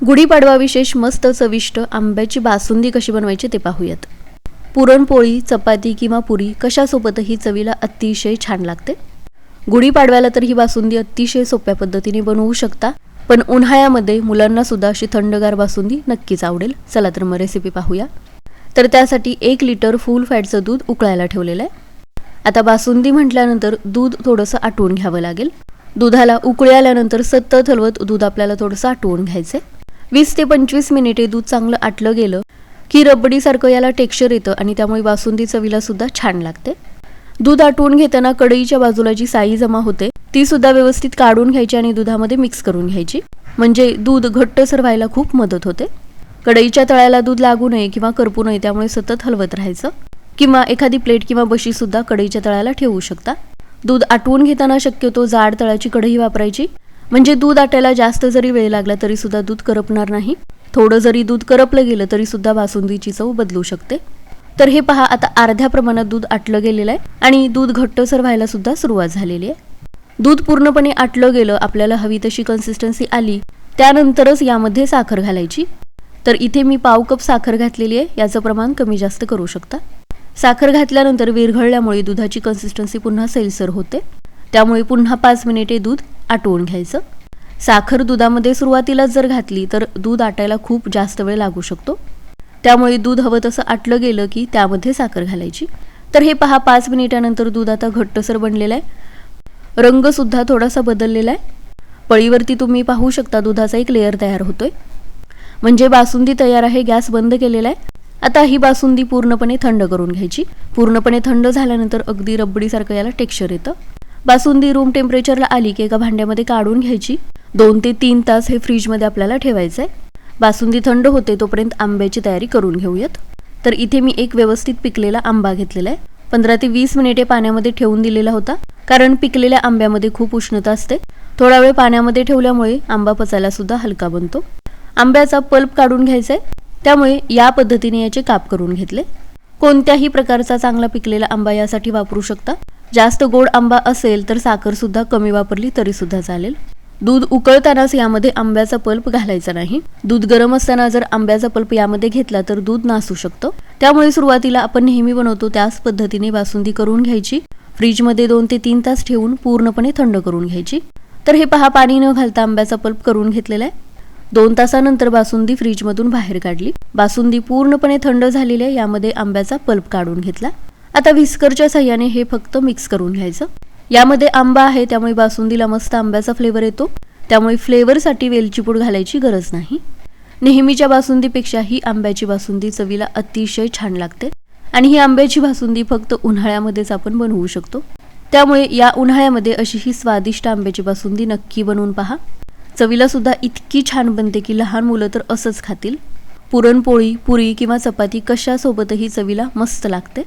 गुढीपाडवा विशेष मस्त चविष्ट आंब्याची बासुंदी कशी बनवायची ते पाहूयात. पुरणपोळी चपाती किंवा पुरी कशासोबतही चवीला अतिशय छान लागते. गुढीपाडव्याला तर ही बासुंदी अतिशय सोप्या पद्धतीने बनवू शकता पण उन्हाळ्यामध्ये मुलांना सुद्धा अशी थंडगार बासुंदी नक्कीच आवडेल. चला तर मग रेसिपी पाहूया. तर त्यासाठी एक लिटर फुल फॅटचं दूध उकळायला ठेवलेलं आहे. आता बासुंदी म्हटल्यानंतर दूध थोडंसं आटवून घ्यावं लागेल. दुधाला उकळी आल्यानंतर सतत हलवत दूध आपल्याला थोडंसं आटवून घ्यायचं वीस ते पंचवीस मिनिटे दूध चांगलं आटलं गेलं की रबडीसारखं याला टेक्स्चर येतं आणि त्यामुळे बासुंदी चवीला सुद्धा छान लागते. दूध आटवून घेताना कढईच्या बाजूला जी साई जमा होते ती सुद्धा व्यवस्थित काढून घ्यायची आणि दुधामध्ये मिक्स करून घ्यायची. म्हणजे दूध घट्टसर व्हायला खूप मदत होते. कढईच्या तळ्याला दूध लागू नये किंवा करपू नये त्यामुळे सतत हलवत राहायचं. किंवा एखादी प्लेट किंवा बशी सुद्धा कढईच्या तळ्याला ठेवू शकता. दूध आटवून घेताना शक्यतो जाड तळाची कढई वापरायची. म्हणजे दूध आटायला जास्त जरी वेळ लागला तरी सुद्धा दूध करपणार नाही. थोडं जरी दूध करपलं गेलं तरी सुद्धा बासुंदीची चव बदलू शकते. तर हे पहा आता अर्ध्या प्रमाणात दूध आटलं गेलेलं आहे आणि दूध घट्टसर व्हायला सुद्धा सुरुवात झालेली आहे. दूध पूर्णपणे आटलं गेलं आपल्याला हवी तशी कन्सिस्टन्सी आली त्यानंतरच यामध्ये साखर घालायची. तर इथे मी पाव कप साखर घातलेली आहे याचं प्रमाण कमी जास्त करू शकता. साखर घातल्यानंतर विरघळल्यामुळे दुधाची कन्सिस्टन्सी पुन्हा सैलसर होते. त्यामुळे पुन्हा पाच मिनिटे दूध आटवून घ्यायचं. साखर दुधामध्ये सुरुवातीलाच जर घातली तर दूध आटायला खूप जास्त वेळ लागू शकतो. त्यामुळे दूध हवं तसं आटलं गेलं की त्यामध्ये साखर घालायची. तर हे पहा पाच मिनिटानंतर दूध आता घट्टसर बनलेलं आहे. रंगसुद्धा थोडासा बदललेला आहे. पळीवरती तुम्ही पाहू शकता दुधाचा एक लेअर तयार होतोय. म्हणजे बासुंदी तयार आहे गॅस बंद केलेला आहे. आता ही बासुंदी पूर्णपणे थंड करून घ्यायची. पूर्णपणे थंड झाल्यानंतर अगदी रबडीसारखं याला टेक्स्चर येतं. बासुंदी रूम टेम्परेचरला आली की एका भांड्यामध्ये काढून घ्यायची. दोन ते तीन तास हे फ्रीजमध्ये आपल्याला ठेवायचं आहे बासुंदी थंड होते तोपर्यंत आंब्याची तयारी करून घेऊयात. तर इथे मी एक व्यवस्थित पिकलेला आंबा घेतलेला आहे पंधरा ते वीस मिनिटे पाण्यामध्ये ठेवून दिलेला होता कारण पिकलेल्या आंब्यामध्ये खूप उष्णता असते. थोडा वेळ पाण्यामध्ये ठेवल्यामुळे आंबा पचायला सुद्धा हलका बनतो. आंब्याचा पल्प काढून घ्यायचा आहे त्यामुळे या पद्धतीने याचे काप करून घेतले. कोणत्याही प्रकारचा चांगला पिकलेला आंबा यासाठी वापरू शकता. जास्त गोड आंबा असेल तर साखर सुद्धा कमी वापरली तरी सुद्धा चालेल. दूध उकळतानाच यामध्ये आंब्याचा पल्प घालायचा नाही. दूध गरम असताना जर आंब्याचा पल्प यामध्ये घेतला तर दूध नासू शकतं. त्यामुळे सुरुवातीला आपण नेहमी बनवतो त्याच पद्धतीने बासुंदी करून घ्यायची. फ्रीजमध्ये दोन ते तीन तास ठेवून पूर्णपणे थंड करून घ्यायची. तर हे पहा पाणी न घालता आंब्याचा पल्प करून घेतलेला आहे. दोन तासानंतर बासुंदी फ्रीजमधून बाहेर काढली. बासुंदी पूर्णपणे थंड झालेली आहे यामध्ये आंब्याचा पल्प काढून घेतला. आता व्हिस्करच्या साह्याने हे फक्त मिक्स करून घ्यायचं. यामध्ये आंबा आहे त्यामुळे बासुंदीला मस्त आंब्याचा फ्लेवर येतो. त्यामुळे फ्लेवरसाठी वेलची पूड घालायची गरज नाही. नेहमीच्या बासुंदीपेक्षा ही आंब्याची बासुंदी चवीला अतिशय छान लागते. आणि ही आंब्याची बासुंदी फक्त उन्हाळ्यामध्येच आपण बनवू शकतो. त्यामुळे या उन्हाळ्यामध्ये अशी ही स्वादिष्ट आंब्याची बासुंदी नक्की बनवून पहा. चवीला सुद्धा इतकी छान बनते की लहान मुलं तर असंच खातील. पुरणपोळी पुरी किंवा चपाती कशासोबतही चवीला मस्त लागते.